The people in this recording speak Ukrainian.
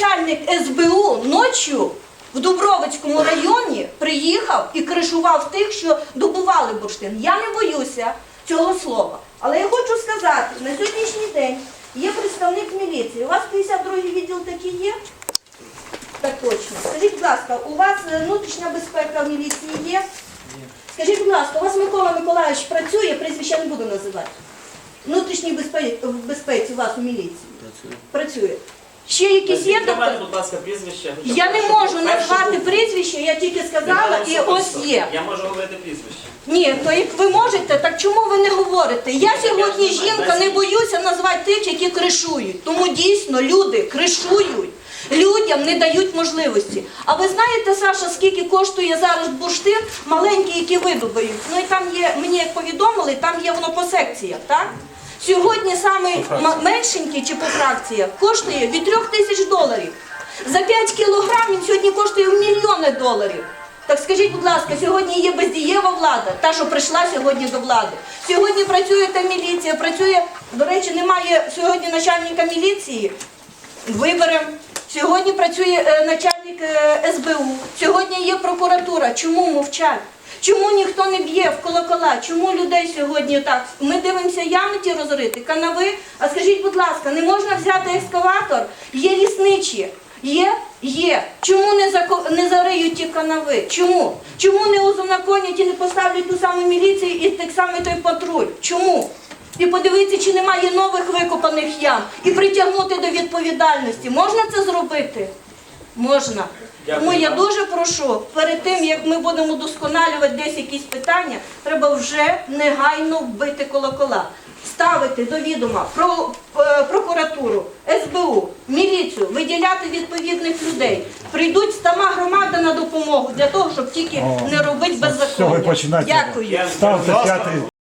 начальник СБУ ночі в Дубровицькому районі приїхав і кришував тих, що добували бурштин. Я не боюся цього слова. Але я хочу сказати, на сьогоднішній день є представник міліції. У вас 52-й відділ такий є? Так точно. Скажіть, будь ласка, у вас е, внутрішня безпека в міліції є? Скажіть, будь ласка, у вас Микола Миколаївич працює, прізвище не буду називати. Внутрішній безпеці, в безпеці у вас у міліції? Працює. Працює. Ще якісь є тобто? будь ласка, прізвище. хоча б Я не перше- можу перше назвати прізвище, я тільки сказала і особисто. ось є. Я можу говорити прізвище. Ні, то як ви можете, так чому ви не говорите? Я сьогодні жінка не боюся назвати тих, які кришують. Тому дійсно люди кришують. Людям не дають можливості. А ви знаєте, Саша, скільки коштує зараз бурштин маленький, які видобають? Ну і там є, мені як повідомили, там є воно по секціях, так? Сьогодні саме меншенький чи по фракціях коштує від трьох тисяч доларів. За 5 кілограм він сьогодні коштує в мільйони доларів. Так скажіть, будь ласка, сьогодні є бездієва влада, та, що прийшла сьогодні до влади. Сьогодні працює та міліція, працює, до речі, немає сьогодні начальника міліції. Виберемо. Сьогодні працює е, начальник е, СБУ, сьогодні є прокуратура. Чому мовчать? Чому ніхто не б'є в колокола? Чому людей сьогодні так? Ми дивимося ями ті розрити, канави. А скажіть, будь ласка, не можна взяти екскаватор? Є лісничі. Є? Є. Чому не, зако... не зариють ті канави? Чому? Чому не узаконять і не поставлять ту саму міліцію і так само той патруль? Чому? І подивитися, чи немає нових викопаних ям, і притягнути до відповідальності. Можна це зробити? Можна. Дякую Тому я дуже прошу, перед тим як ми будемо удосконалювати десь якісь питання, треба вже негайно вбити колокола, ставити до відома про е, прокуратуру, СБУ, міліцію, виділяти відповідних людей. Прийдуть сама громада на допомогу для того, щоб тільки не робити беззаконня. Дякую. Ставте п'ятий.